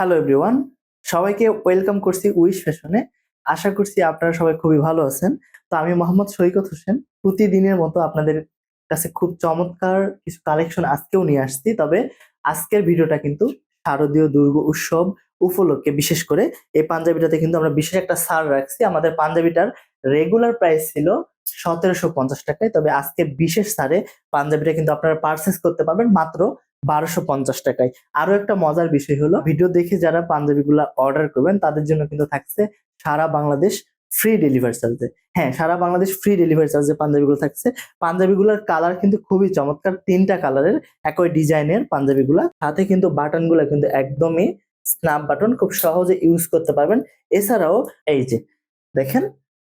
Hello everyone সবাইকে welcome করছি Wish ফ্যাশনে আশা করছি আপনারা সবাই খুবই ভালো আছেন। তো আমি মোহাম্মদ সৈকত হোসেন। প্রতিদিনের মতো আপনাদের কাছে খুব চমৎকার কিছু কালেকশন আজকেও নিয়ে আসছি। তবে আজকের ভিডিওটা কিন্তু শারদীয় দুর্গ উৎসব উপলক্ষে। বিশেষ করে এই পাঞ্জাবিটাতে কিন্তু আমরা বিশেষ একটা ছাড় রাখছি। আমাদের পাঞ্জাবিটার রেগুলার প্রাইস ছিল সতেরোশো পঞ্চাশ টাকায়। তবে আজকে বিশেষ ছাড়ে পাঞ্জাবিটা কিন্তু আপনারা পারচেস করতে পারবেন। মাত্র বারোশো পঞ্চাশ টাকায়। আরও একটা মজার বিষয় হলো ভিডিও দেখে যারা পাঞ্জাবিগুলো অর্ডার করবেন, তাদের জন্য কিন্তু থাকছে সারা বাংলাদেশ ফ্রি ডেলিভারি চার্জে হ্যাঁ সারা বাংলাদেশ ফ্রি ডেলিভারি চার্জে পাঞ্জাবিগুলো থাকছে। পাঞ্জাবিগুলোর কালার কিন্তু খুবই চমৎকার, তিনটা কালারের একই ডিজাইনের পাঞ্জাবিগুলা। সাথে কিন্তু বাটনগুলো কিন্তু একদমই স্ন্যাপ বাটন খুব সহজে ইউজ করতে পারবেন। এছাড়াও এই যে, দেখেন,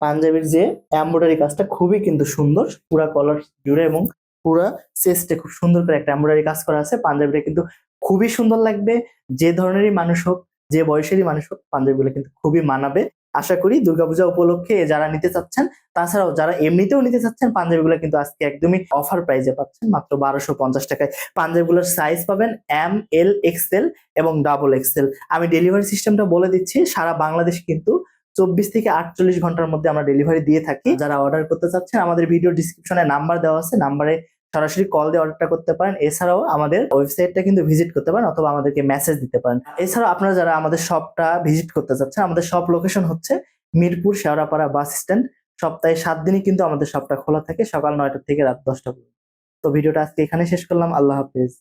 পাঞ্জাবির যে এমব্রয়ডারি কাজটা খুবই কিন্তু সুন্দর, পুরা কলার জুড়ে এবং পুরা চেস্টে খুব সুন্দর করে একটা এমব্রয়ডারি কাজ করা আছে পাঞ্জাবিটা কিন্তু খুবই সুন্দর লাগবে। যে ধরনেরই মানুষ হোক, যে বয়সেরই মানুষ হোক পাঞ্জাবিগুলো কিন্তু খুবই মানাবে। আশা করি দুর্গাপূজা উপলক্ষে যারা নিতে চাচ্ছেন, তাছাড়াও যারা এমনিতেও নিতে চাচ্ছেন পাঞ্জাবিগুলো কিন্তু আজকে একদমই অফার প্রাইজে পাচ্ছেন। মাত্র বারোশো পঞ্চাশ টাকায় পাঞ্জাবিগুলোর সাইজ পাবেন এম এল এক্সেল এবং ডাবল এক্সেল আমি ডেলিভারি সিস্টেমটা বলে দিচ্ছি, সারা বাংলাদেশ কিন্তু চব্বিশ থেকে আটচল্লিশ ঘণ্টার মধ্যে আমরা ডেলিভারি দিয়ে থাকি। যারা অর্ডার করতে চাচ্ছেন, আমাদের ভিডিও ডিসক্রিপশনে নাম্বার দেওয়া আছে নাম্বারে সরাসরি কল দিয়ে অর্ডারটা করতে পারেন। এছাড়াও আমাদের ওয়েবসাইটটা কিন্তু ভিজিট করতে পারেন অথবা আমাদেরকে মেসেজ দিতে পারেন। এছাড়াও আপনারা যারা আমাদের শপটা ভিজিট করতে চাচ্ছেন আমাদের শপ লোকেশন হচ্ছে মিরপুর শেওড়াপাড়া বাস স্ট্যান্ড সপ্তাহে সাত দিনই কিন্তু আমাদের শপটা খোলা থাকে, সকাল নয়টা থেকে রাত দশটা পর্যন্ত। তো ভিডিওটা আজকে এখানে শেষ করলাম। আল্লাহ হাফিজ।